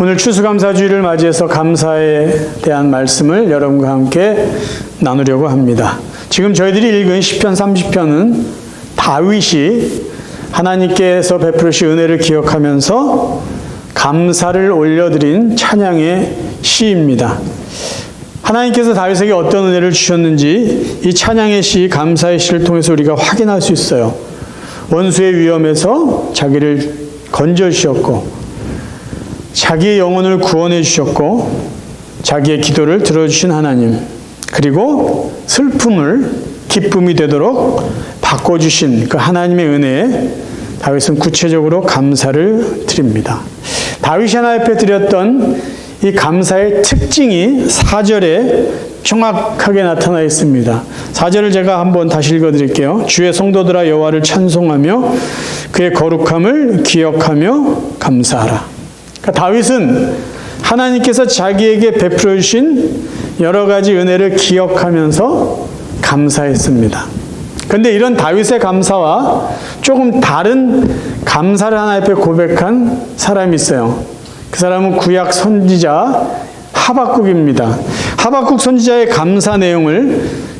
오늘 추수감사주의를 맞이해서 감사에 대한 말씀을 여러분과 함께 나누려고 합니다. 지금 저희들이 읽은 시편 30편은 다윗이 하나님께서 베푸르신 은혜를 기억하면서 감사를 올려드린 찬양의 시입니다. 하나님께서 다윗에게 어떤 은혜를 주셨는지 이 찬양의 시, 감사의 시를 통해서 우리가 확인할 수 있어요. 원수의 위험에서 자기를 건져 주셨고 자기의 영혼을 구원해 주셨고 자기의 기도를 들어주신 하나님 그리고 슬픔을 기쁨이 되도록 바꿔주신 그 하나님의 은혜에 다윗은 구체적으로 감사를 드립니다. 다윗이 하나님 앞에 드렸던 이 감사의 특징이 4절에 정확하게 나타나 있습니다. 4절을 제가 한번 다시 읽어 드릴게요. 주의 성도들아 여호와를 찬송하며 그의 거룩함을 기억하며 감사하라. 그러니까 다윗은 하나님께서 자기에게 베풀어 주신 여러 가지 은혜를 기억하면서 감사했습니다. 근데 이런 다윗의 감사와 조금 다른 감사를 하나님 앞에 고백한 사람이 있어요. 그 사람은 구약 선지자 하박국입니다. 하박국 선지자의 감사 내용을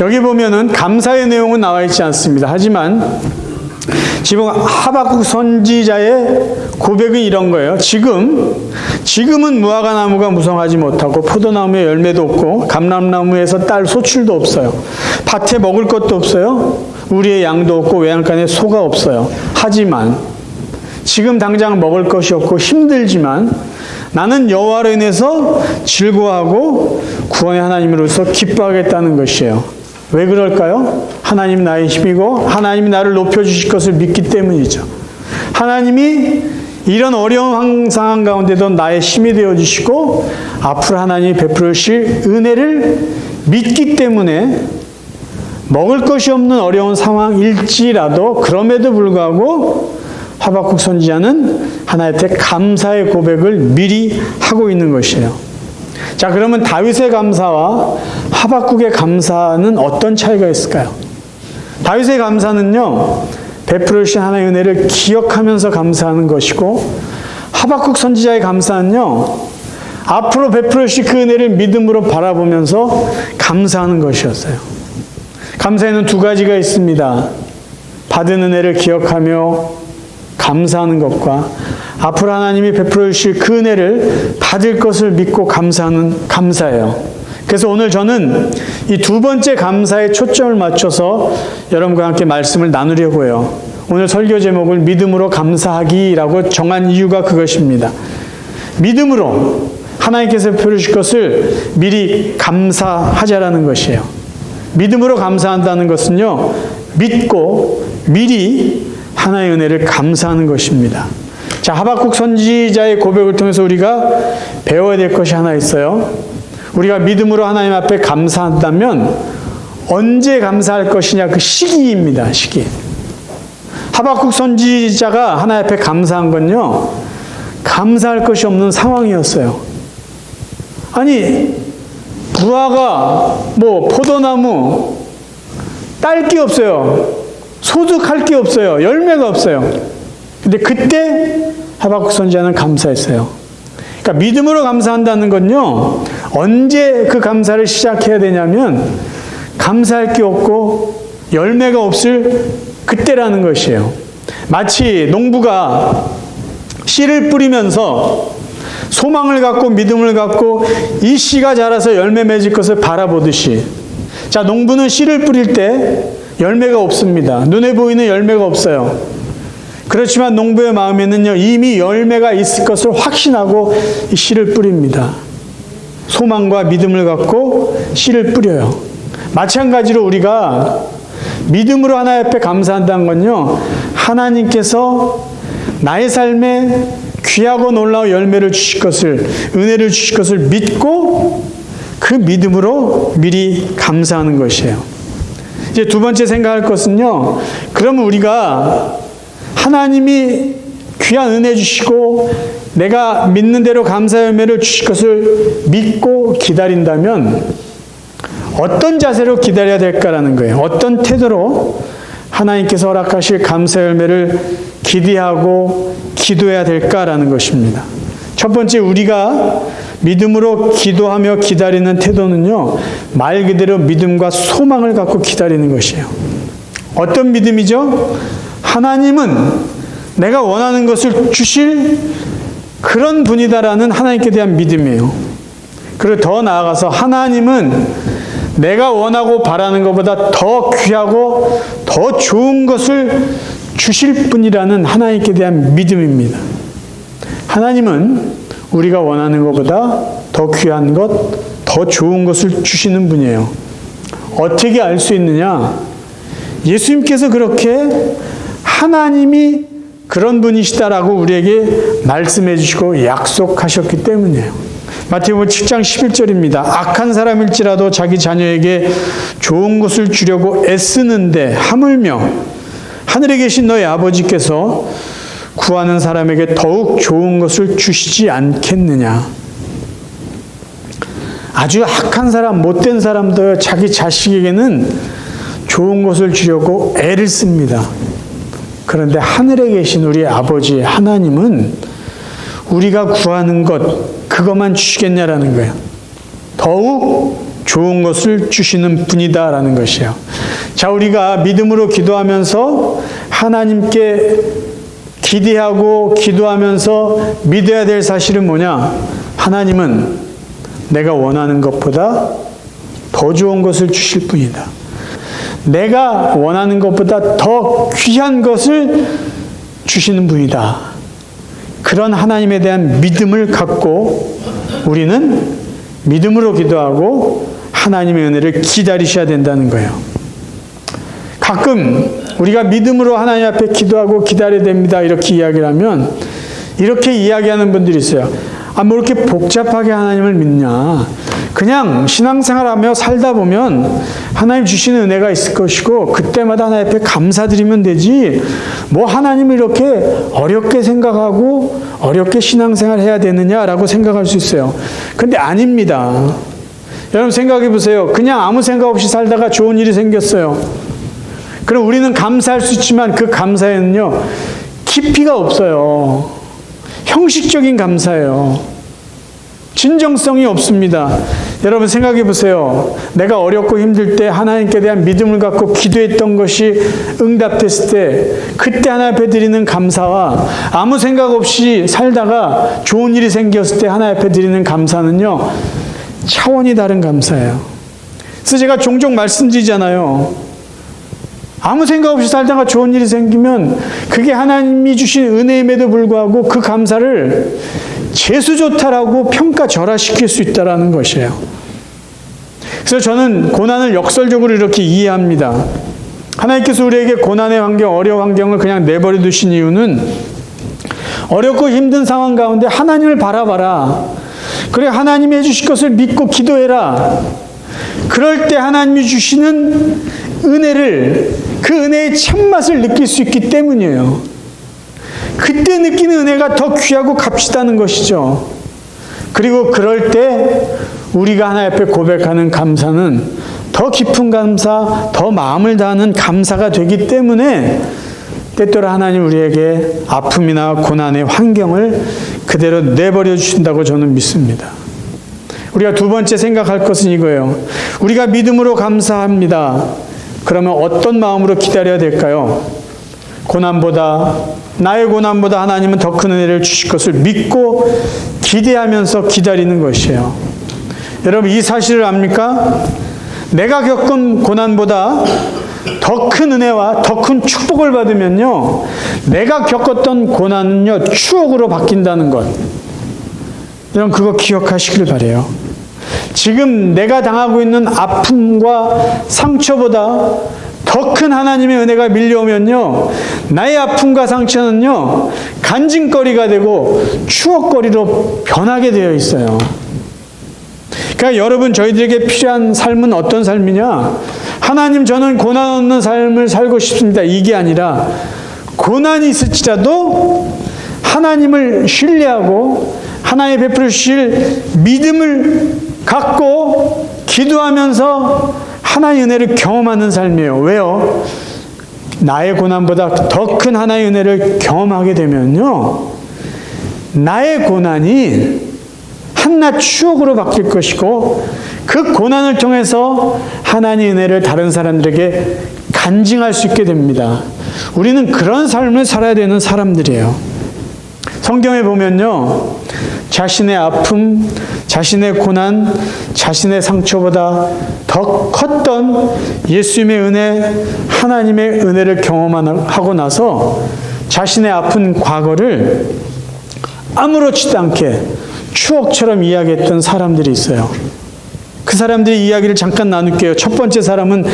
여기 보면은 감사의 내용은 나와 있지 않습니다. 하지만 지금 하박국 선지자의 고백은 이런 거예요. 지금 지금은 무화과 나무가 무성하지 못하고 포도나무에 열매도 없고 감람나무에서 딸 소출도 없어요. 밭에 먹을 것도 없어요. 우리의 양도 없고 외양간에 소가 없어요. 하지만 지금 당장 먹을 것이 없고 힘들지만 나는 여호와로 인해서 즐거워하고 구원의 하나님으로서 기뻐하겠다는 것이에요. 왜 그럴까요? 하나님 나의 힘이고 하나님이 나를 높여 주실 것을 믿기 때문이죠. 하나님이 이런 어려운 상황 가운데도 나의 힘이 되어 주시고 앞으로 하나님이 베풀으실 은혜를 믿기 때문에 먹을 것이 없는 어려운 상황일지라도 그럼에도 불구하고 하박국 선지자는 하나님께 감사의 고백을 미리 하고 있는 것이에요. 자, 그러면 다윗의 감사와 하박국의 감사는 어떤 차이가 있을까요? 다윗의 감사는요, 베풀으신 하나의 은혜를 기억하면서 감사하는 것이고, 하박국 선지자의 감사는요, 앞으로 베풀으실 그 은혜를 믿음으로 바라보면서 감사하는 것이었어요. 감사에는 두 가지가 있습니다. 받은 은혜를 기억하며 감사하는 것과 앞으로 하나님이 베풀어 주실 그 은혜를 받을 것을 믿고 감사하는 감사예요. 그래서 오늘 저는 이 두 번째 감사에 초점을 맞춰서 여러분과 함께 말씀을 나누려고 해요. 오늘 설교 제목을 믿음으로 감사하기라고 정한 이유가 그것입니다. 믿음으로 하나님께서 베풀어 주실 것을 미리 감사하자라는 것이에요. 믿음으로 감사한다는 것은요, 믿고 미리 하나의 은혜를 감사하는 것입니다. 자, 하박국 선지자의 고백을 통해서 우리가 배워야 될 것이 하나 있어요. 우리가 믿음으로 하나님 앞에 감사한다면 언제 감사할 것이냐 그 시기입니다. 시기. 하박국 선지자가 하나님 앞에 감사한 건요. 감사할 것이 없는 상황이었어요. 아니 부하가 뭐 포도나무 딸 게 없어요. 소득할 게 없어요. 열매가 없어요. 근데 그때 하박국 선지자는 감사했어요. 그러니까 믿음으로 감사한다는 건요. 언제 그 감사를 시작해야 되냐면 감사할 게 없고 열매가 없을 그때라는 것이에요. 마치 농부가 씨를 뿌리면서 소망을 갖고 믿음을 갖고 이 씨가 자라서 열매 맺을 것을 바라보듯이 자 농부는 씨를 뿌릴 때 열매가 없습니다. 눈에 보이는 열매가 없어요. 그렇지만 농부의 마음에는요, 이미 열매가 있을 것을 확신하고 이 씨를 뿌립니다. 소망과 믿음을 갖고 씨를 뿌려요. 마찬가지로 우리가 믿음으로 하나님 앞에 감사한다는 건요, 하나님께서 나의 삶에 귀하고 놀라운 열매를 주실 것을 은혜를 주실 것을 믿고 그 믿음으로 미리 감사하는 것이에요. 이제 두 번째 생각할 것은요. 그러면 우리가 하나님이 귀한 은혜 주시고 내가 믿는 대로 감사 열매를 주실 것을 믿고 기다린다면 어떤 자세로 기다려야 될까라는 거예요. 어떤 태도로 하나님께서 허락하실 감사 열매를 기대하고 기도해야 될까라는 것입니다. 첫 번째 우리가 믿음으로 기도하며 기다리는 태도는요. 말 그대로 믿음과 소망을 갖고 기다리는 것이에요. 어떤 믿음이죠? 하나님은 내가 원하는 것을 주실 그런 분이다라는 하나님께 대한 믿음이에요. 그리고 더 나아가서 하나님은 내가 원하고 바라는 것보다 더 귀하고 더 좋은 것을 주실 분이라는 하나님께 대한 믿음입니다. 하나님은 우리가 원하는 것보다 더 귀한 것, 더 좋은 것을 주시는 분이에요. 어떻게 알 수 있느냐? 예수님께서 그렇게 하나님이 그런 분이시다라고 우리에게 말씀해 주시고 약속하셨기 때문이에요. 마태복음 7장 11절입니다. 악한 사람일지라도 자기 자녀에게 좋은 것을 주려고 애쓰는데 하물며 하늘에 계신 너희 아버지께서 구하는 사람에게 더욱 좋은 것을 주시지 않겠느냐. 아주 악한 사람, 못된 사람도 자기 자식에게는 좋은 것을 주려고 애를 씁니다. 그런데 하늘에 계신 우리 아버지 하나님은 우리가 구하는 것, 그것만 주시겠냐라는 거예요. 더욱 좋은 것을 주시는 분이다라는 것이에요. 자, 우리가 믿음으로 기도하면서 하나님께 기대하고 기도하면서 믿어야 될 사실은 뭐냐? 하나님은 내가 원하는 것보다 더 좋은 것을 주실 분이다. 내가 원하는 것보다 더 귀한 것을 주시는 분이다. 그런 하나님에 대한 믿음을 갖고 우리는 믿음으로 기도하고 하나님의 은혜를 기다리셔야 된다는 거예요. 가끔 우리가 믿음으로 하나님 앞에 기도하고 기다려야 됩니다. 이렇게 이야기를 하면 이렇게 이야기하는 분들이 있어요. 아, 뭐 이렇게 복잡하게 하나님을 믿냐. 그냥 신앙생활 하며 살다 보면 하나님 주시는 은혜가 있을 것이고 그때마다 하나님 앞에 감사드리면 되지 뭐 하나님을 이렇게 어렵게 생각하고 어렵게 신앙생활 해야 되느냐라고 생각할 수 있어요. 근데 아닙니다. 여러분 생각해 보세요. 그냥 아무 생각 없이 살다가 좋은 일이 생겼어요. 그럼 우리는 감사할 수 있지만 그 감사에는요, 깊이가 없어요. 형식적인 감사예요. 진정성이 없습니다. 여러분 생각해 보세요. 내가 어렵고 힘들 때 하나님께 대한 믿음을 갖고 기도했던 것이 응답됐을 때 그때 하나님 앞에 드리는 감사와 아무 생각 없이 살다가 좋은 일이 생겼을 때 하나님 앞에 드리는 감사는요. 차원이 다른 감사예요. 그래서 제가 종종 말씀드리잖아요. 아무 생각 없이 살다가 좋은 일이 생기면 그게 하나님이 주신 은혜임에도 불구하고 그 감사를 재수 좋다라고 평가절하시킬 수 있다라는 것이에요. 그래서 저는 고난을 역설적으로 이렇게 이해합니다. 하나님께서 우리에게 고난의 환경, 어려운 환경을 그냥 내버려 두신 이유는 어렵고 힘든 상황 가운데 하나님을 바라봐라. 그래 하나님이 해주실 것을 믿고 기도해라. 그럴 때 하나님이 주시는 은혜를 그 은혜의 참맛을 느낄 수 있기 때문이에요. 그때 느끼는 은혜가 더 귀하고 값지다는 것이죠. 그리고 그럴 때 우리가 하나 옆에 고백하는 감사는 더 깊은 감사, 더 마음을 다하는 감사가 되기 때문에 때때로 하나님 우리에게 아픔이나 고난의 환경을 그대로 내버려 주신다고 저는 믿습니다. 우리가 두 번째 생각할 것은 이거예요. 우리가 믿음으로 감사합니다. 그러면 어떤 마음으로 기다려야 될까요? 고난보다 나의 고난보다 하나님은 더 큰 은혜를 주실 것을 믿고 기대하면서 기다리는 것이에요. 여러분 이 사실을 압니까? 내가 겪은 고난보다 더 큰 은혜와 더 큰 축복을 받으면요. 내가 겪었던 고난은요. 추억으로 바뀐다는 것. 여러분 그거 기억하시길 바래요. 지금 내가 당하고 있는 아픔과 상처보다 더 큰 하나님의 은혜가 밀려오면요, 나의 아픔과 상처는요, 간증거리가 되고 추억거리로 변하게 되어 있어요. 그러니까 여러분, 저희들에게 필요한 삶은 어떤 삶이냐? 하나님, 저는 고난 없는 삶을 살고 싶습니다. 이게 아니라, 고난이 있을지라도 하나님을 신뢰하고 하나님 베풀어 주실 믿음을 갖고 기도하면서 하나의 은혜를 경험하는 삶이에요. 왜요? 나의 고난보다 더 큰 하나의 은혜를 경험하게 되면요. 나의 고난이 한낱 추억으로 바뀔 것이고 그 고난을 통해서 하나님의 은혜를 다른 사람들에게 간증할 수 있게 됩니다. 우리는 그런 삶을 살아야 되는 사람들이에요. 성경에 보면요. 자신의 아픔, 자신의 고난, 자신의 상처보다 더 컸던 예수님의 은혜, 하나님의 은혜를 경험하고 나서 자신의 아픈 과거를 아무렇지도 않게 추억처럼 이야기했던 사람들이 있어요. 그 사람들의 이야기를 잠깐 나눌게요. 첫 번째 사람은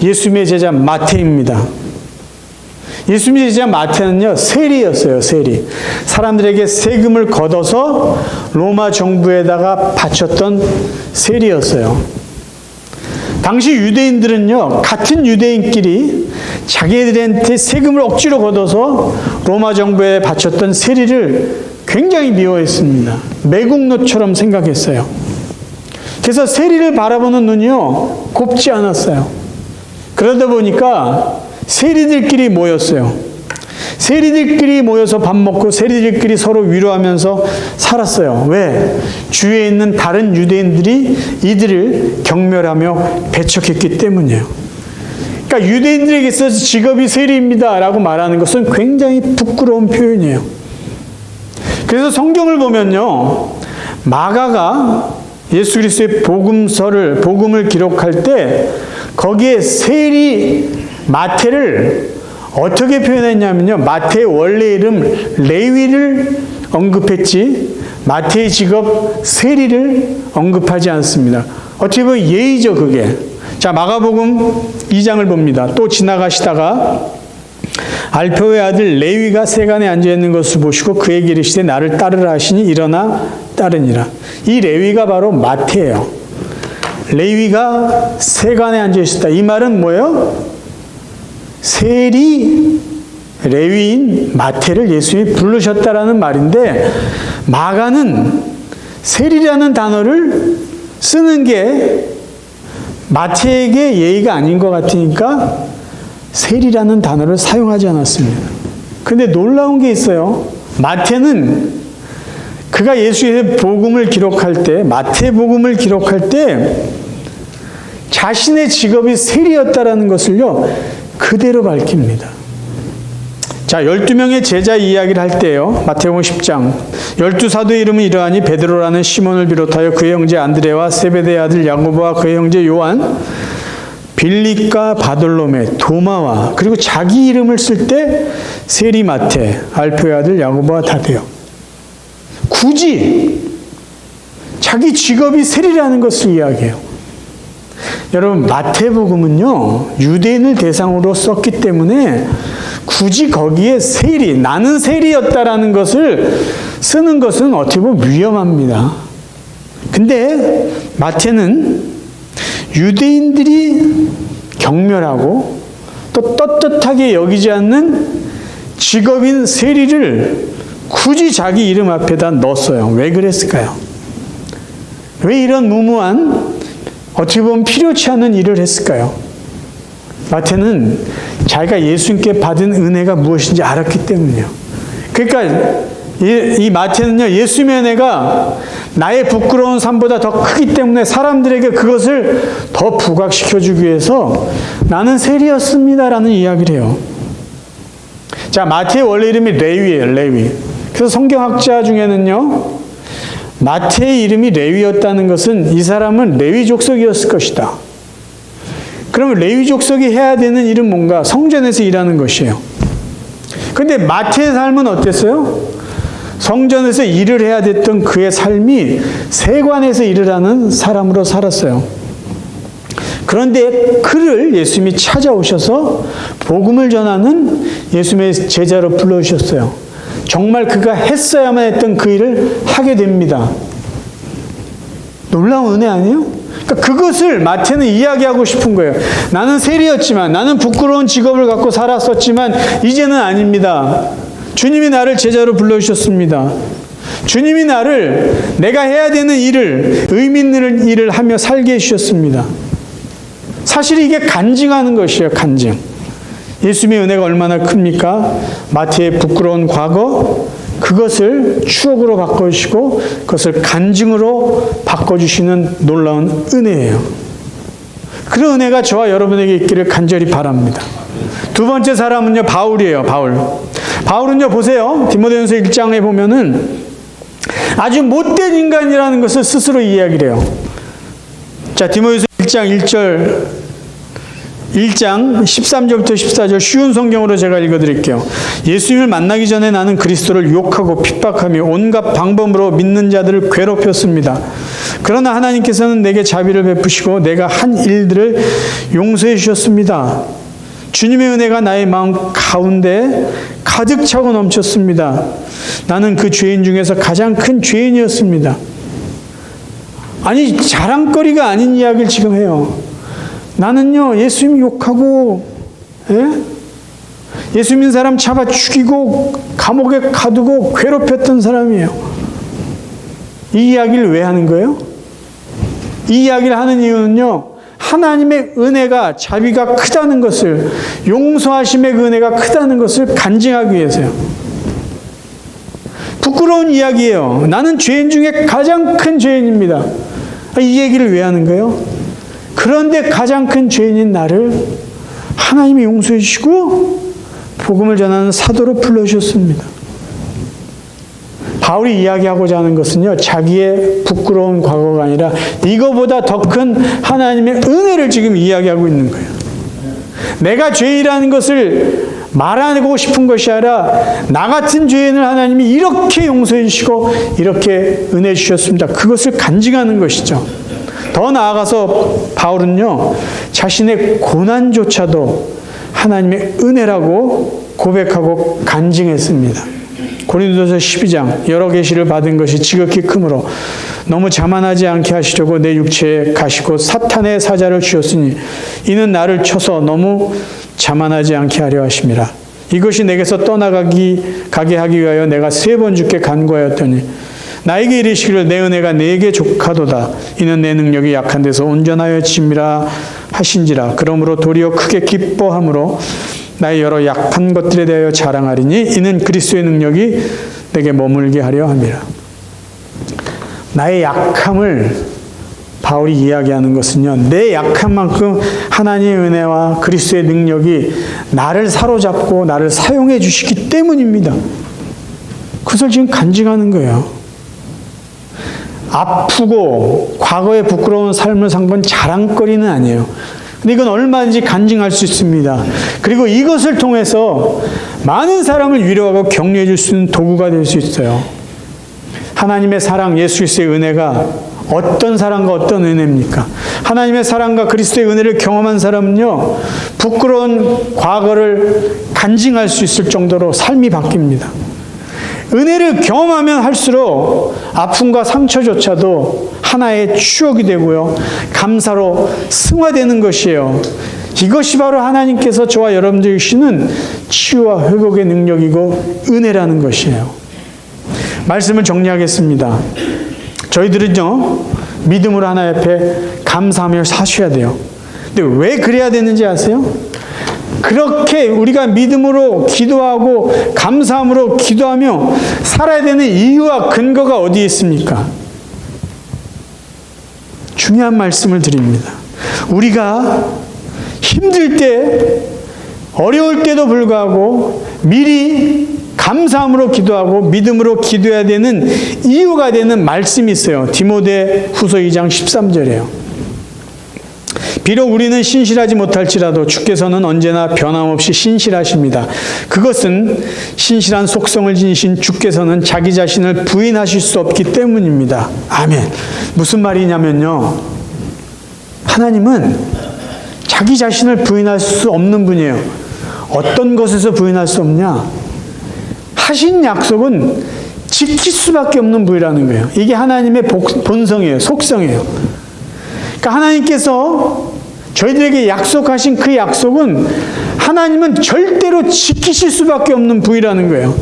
예수님의 제자 마태입니다. 예수님의 제자 마태는요, 세리였어요, 세리. 사람들에게 세금을 걷어서 로마 정부에다가 바쳤던 세리였어요. 당시 유대인들은요, 같은 유대인끼리 자기들한테 세금을 억지로 걷어서 로마 정부에 바쳤던 세리를 굉장히 미워했습니다. 매국노처럼 생각했어요. 그래서 세리를 바라보는 눈이요, 곱지 않았어요. 그러다 보니까 세리들끼리 모였어요. 세리들끼리 모여서 밥 먹고 세리들끼리 서로 위로하면서 살았어요. 왜? 주위에 있는 다른 유대인들이 이들을 경멸하며 배척했기 때문이에요. 그러니까 유대인들에게 있어서 직업이 세리입니다. 라고 말하는 것은 굉장히 부끄러운 표현이에요. 그래서 성경을 보면요. 마가가 예수 그리스도의 복음서를 복음을 기록할 때 거기에 세리 마태를 어떻게 표현했냐면요. 마태의 원래 이름 레위를 언급했지 마태의 직업 세리를 언급하지 않습니다. 어떻게 보면 예의죠, 그게. 자, 마가복음 2장을 봅니다. 또 지나가시다가 알표의 아들 레위가 세간에 앉아 있는 것을 보시고 그에게 이르시되 나를 따르라 하시니 일어나 따르니라. 이 레위가 바로 마태예요. 레위가 세간에 앉아 있었다. 이 말은 뭐예요? 세리 레위인 마태를 예수님이 부르셨다라는 말인데 마가는 세리라는 단어를 쓰는 게 마태에게 예의가 아닌 것 같으니까 세리라는 단어를 사용하지 않았습니다. 근데 놀라운 게 있어요. 마태는 그가 예수의 복음을 기록할 때, 마태 복음을 기록할 때 자신의 직업이 세리였다라는 것을요, 그대로 밝힙니다. 자, 12명의 제자 이야기를 할 때요. 마태복음 10장. 12사도의 이름은 이러하니 베드로라는 시몬을 비롯하여 그의 형제 안드레와 세베대의 아들 야고보와 그의 형제 요한 빌립과 바돌로메, 도마와 그리고 자기 이름을 쓸 때 세리마테, 알표의 아들 야고보와 다데요. 굳이 자기 직업이 세리라는 것을 이야기해요. 여러분 마태복음은요 유대인을 대상으로 썼기 때문에 굳이 거기에 세리 나는 세리였다라는 것을 쓰는 것은 어떻게 보면 위험합니다. 근데 마태는 유대인들이 경멸하고 또 떳떳하게 여기지 않는 직업인 세리를 굳이 자기 이름 앞에다 넣었어요. 왜 그랬을까요? 왜 이런 무모한 어떻게 보면 필요치 않은 일을 했을까요? 마태는 자기가 예수님께 받은 은혜가 무엇인지 알았기 때문이요. 그러니까 이, 마태는요, 예수님의 은혜가 나의 부끄러운 삶보다 더 크기 때문에 사람들에게 그것을 더 부각시켜주기 위해서 나는 세리였습니다라는 이야기를 해요. 자, 마태의 원래 이름이 레위예요, 레위. 그래서 성경학자 중에는요, 마태의 이름이 레위였다는 것은 이 사람은 레위 족속이었을 것이다. 그러면 레위 족속이 해야 되는 일은 뭔가? 성전에서 일하는 것이에요. 근데 마태의 삶은 어땠어요? 성전에서 일을 해야 됐던 그의 삶이 세관에서 일을 하는 사람으로 살았어요. 그런데 그를 예수님이 찾아오셔서 복음을 전하는 예수님의 제자로 불러주셨어요. 정말 그가 했어야만 했던 그 일을 하게 됩니다. 놀라운 은혜 아니에요? 그러니까 그것을 마태는 이야기하고 싶은 거예요. 나는 세리였지만, 나는 부끄러운 직업을 갖고 살았었지만, 이제는 아닙니다. 주님이 나를 제자로 불러주셨습니다. 주님이 나를 내가 해야 되는 일을, 의미 있는 일을 하며 살게 해주셨습니다. 사실 이게 간증하는 것이에요, 간증. 예수님의 은혜가 얼마나 큽니까? 마태의 부끄러운 과거, 그것을 추억으로 바꿔주시고 그것을 간증으로 바꿔주시는 놀라운 은혜예요. 그런 은혜가 저와 여러분에게 있기를 간절히 바랍니다. 두 번째 사람은요, 바울이에요, 바울. 바울은요, 보세요. 디모데전서 1장에 보면은 아주 못된 인간이라는 것을 스스로 이야기를 해요. 자, 디모데전서 1장 1절 1장 13절부터 14절 쉬운 성경으로 제가 읽어드릴게요. 예수님을 만나기 전에 나는 그리스도를 욕하고 핍박하며 온갖 방법으로 믿는 자들을 괴롭혔습니다. 그러나 하나님께서는 내게 자비를 베푸시고 내가 한 일들을 용서해 주셨습니다. 주님의 은혜가 나의 마음 가운데 가득 차고 넘쳤습니다. 나는 그 죄인 중에서 가장 큰 죄인이었습니다. 아니, 자랑거리가 아닌 이야기를 지금 해요. 나는요, 예수님 욕하고, 예? 예수 믿는 사람 잡아 죽이고, 감옥에 가두고, 괴롭혔던 사람이에요. 이 이야기를 왜 하는 거예요? 이 이야기를 하는 이유는요, 하나님의 은혜가, 자비가 크다는 것을, 용서하심의 그 은혜가 크다는 것을 간증하기 위해서요. 부끄러운 이야기예요. 나는 죄인 중에 가장 큰 죄인입니다. 이 얘기를 왜 하는 거예요? 그런데 가장 큰 죄인인 나를 하나님이 용서해 주시고 복음을 전하는 사도로 불러주셨습니다. 바울이 이야기하고자 하는 것은요, 자기의 부끄러운 과거가 아니라 이거보다 더 큰 하나님의 은혜를 지금 이야기하고 있는 거예요. 내가 죄인이라는 것을 말하고 싶은 것이 아니라 나 같은 죄인을 하나님이 이렇게 용서해 주시고 이렇게 은혜 주셨습니다. 그것을 간증하는 것이죠. 더 나아가서 바울은요, 자신의 고난조차도 하나님의 은혜라고 고백하고 간증했습니다. 고린도서 12장 여러 계시를 받은 것이 지극히 크므로 너무 자만하지 않게 하시려고 내 육체에 가시고 사탄의 사자를 주었으니 이는 나를 쳐서 너무 자만하지 않게 하려 하심이라. 이것이 내게서 떠나가기 가게 하기 위하여 내가 세 번 주께 간구하였더니 나에게 이르시기를 내 은혜가 내게 족하도다. 이는 내 능력이 약한 데서 온전하여 짐이라 하신지라. 그러므로 도리어 크게 기뻐함으로 나의 여러 약한 것들에 대하여 자랑하리니 이는 그리스도의 능력이 내게 머물게 하려 함이라. 나의 약함을 바울이 이야기하는 것은요, 내 약한 만큼 하나님의 은혜와 그리스도의 능력이 나를 사로잡고 나를 사용해 주시기 때문입니다. 그것을 지금 간증하는 거예요. 아프고 과거에 부끄러운 삶을 산 건 자랑거리는 아니에요. 근데 이건 얼마든지 간증할 수 있습니다. 그리고 이것을 통해서 많은 사람을 위로하고 격려해 줄 수 있는 도구가 될 수 있어요. 하나님의 사랑, 예수 그리스도의 은혜가 어떤 사랑과 어떤 은혜입니까? 하나님의 사랑과 그리스도의 은혜를 경험한 사람은요, 부끄러운 과거를 간증할 수 있을 정도로 삶이 바뀝니다. 은혜를 경험하면 할수록 아픔과 상처조차도 하나의 추억이 되고요. 감사로 승화되는 것이에요. 이것이 바로 하나님께서 저와 여러분들 주시는 치유와 회복의 능력이고 은혜라는 것이에요. 말씀을 정리하겠습니다. 저희들은요, 믿음으로 하나 옆에 감사하며 사셔야 돼요. 근데 왜 그래야 되는지 아세요? 그렇게 우리가 믿음으로 기도하고 감사함으로 기도하며 살아야 되는 이유와 근거가 어디에 있습니까? 중요한 말씀을 드립니다. 우리가 힘들 때, 어려울 때도 불구하고 미리 감사함으로 기도하고 믿음으로 기도해야 되는 이유가 되는 말씀이 있어요. 디모데 후서 2장 13절에요. 비록 우리는 신실하지 못할지라도 주께서는 언제나 변함없이 신실하십니다. 그것은 신실한 속성을 지니신 주께서는 자기 자신을 부인하실 수 없기 때문입니다. 아멘. 무슨 말이냐면요. 하나님은 자기 자신을 부인할 수 없는 분이에요. 어떤 것에서 부인할 수 없냐? 하신 약속은 지킬 수밖에 없는 분이라는 거예요. 이게 하나님의 복- 본성이에요. 속성이에요. 그러니까 하나님께서 저희들에게 약속하신 그 약속은 하나님은 절대로 지키실 수밖에 없는 분이라는 거예요.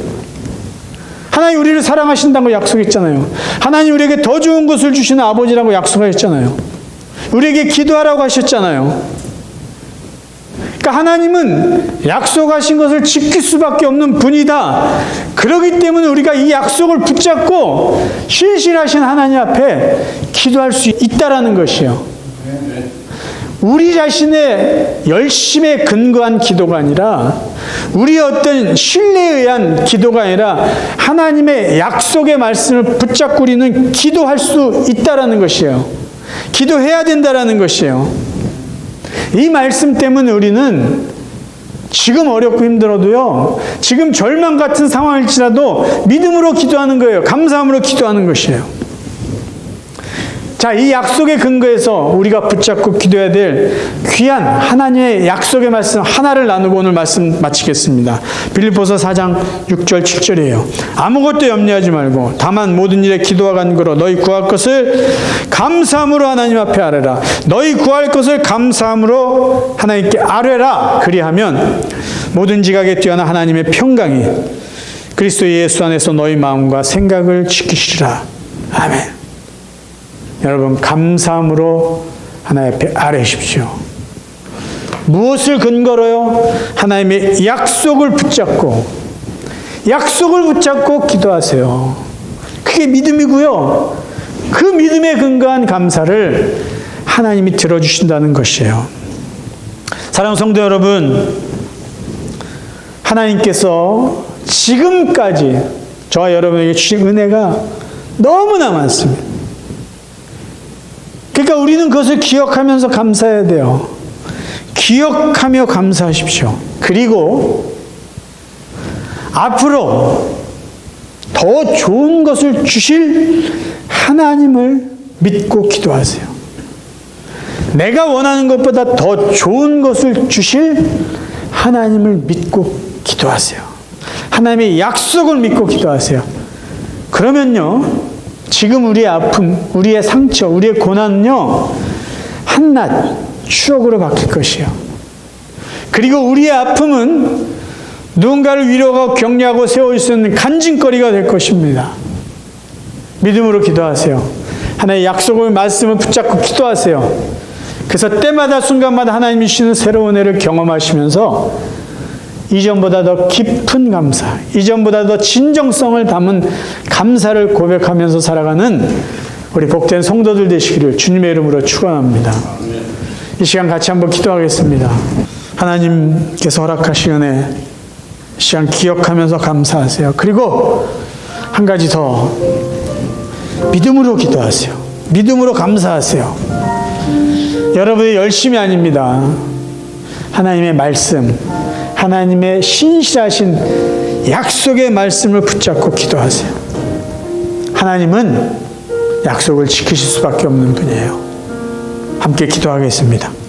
하나님 우리를 사랑하신다고 약속했잖아요. 하나님 우리에게 더 좋은 것을 주시는 아버지라고 약속하셨잖아요. 우리에게 기도하라고 하셨잖아요. 그러니까 하나님은 약속하신 것을 지킬 수밖에 없는 분이다. 그러기 때문에 우리가 이 약속을 붙잡고 신실하신 하나님 앞에 기도할 수 있다라는 것이요. 우리 자신의 열심에 근거한 기도가 아니라 우리 어떤 신뢰에 의한 기도가 아니라 하나님의 약속의 말씀을 붙잡고 우리는 기도할 수 있다라는 것이에요. 기도해야 된다라는 것이에요. 이 말씀 때문에 우리는 지금 어렵고 힘들어도요, 지금 절망 같은 상황일지라도 믿음으로 기도하는 거예요. 감사함으로 기도하는 것이에요. 자, 이 약속의 근거에서 우리가 붙잡고 기도해야 될 귀한 하나님의 약속의 말씀 하나를 나누고 오늘 말씀 마치겠습니다. 빌립보서 4장 6절 7절이에요. 아무것도 염려하지 말고 다만 모든 일에 기도와 간구로 너희 구할 것을 감사함으로 하나님 앞에 아뢰라. 너희 구할 것을 감사함으로 하나님께 아뢰라. 그리하면 모든 지각에 뛰어난 하나님의 평강이 그리스도 예수 안에서 너희 마음과 생각을 지키시리라. 아멘. 여러분 감사함으로 하나님 앞에 아뢰십시오. 무엇을 근거로요? 하나님의 약속을 붙잡고 약속을 붙잡고 기도하세요. 그게 믿음이고요. 그 믿음에 근거한 감사를 하나님이 들어주신다는 것이에요. 사랑하는 성도 여러분, 하나님께서 지금까지 저와 여러분에게 주신 은혜가 너무나 많습니다. 그러니까 우리는 그것을 기억하면서 감사해야 돼요. 기억하며 감사하십시오. 그리고 앞으로 더 좋은 것을 주실 하나님을 믿고 기도하세요. 내가 원하는 것보다 더 좋은 것을 주실 하나님을 믿고 기도하세요. 하나님의 약속을 믿고 기도하세요. 그러면요, 지금 우리의 아픔, 우리의 상처, 우리의 고난은요, 한낱 추억으로 바뀔 것이요. 그리고 우리의 아픔은 누군가를 위로하고 격려하고 세울 수 있는 간증거리가 될 것입니다. 믿음으로 기도하세요. 하나의 약속을 말씀을 붙잡고 기도하세요. 그래서 때마다 순간마다 하나님이 주시는 새로운 은혜를 경험하시면서 이전보다 더 깊은 감사, 이전보다 더 진정성을 담은 감사를 고백하면서 살아가는 우리 복된 성도들 되시기를 주님의 이름으로 축원합니다. 이 시간 같이 한번 기도하겠습니다. 하나님께서 허락하신 은혜, 이 시간 기억하면서 감사하세요. 그리고 한 가지 더 믿음으로 기도하세요. 믿음으로 감사하세요. 여러분의 열심이 아닙니다. 하나님의 말씀, 하나님의 신실하신 약속의 말씀을 붙잡고 기도하세요. 하나님은 약속을 지키실 수밖에 없는 분이에요. 함께 기도하겠습니다.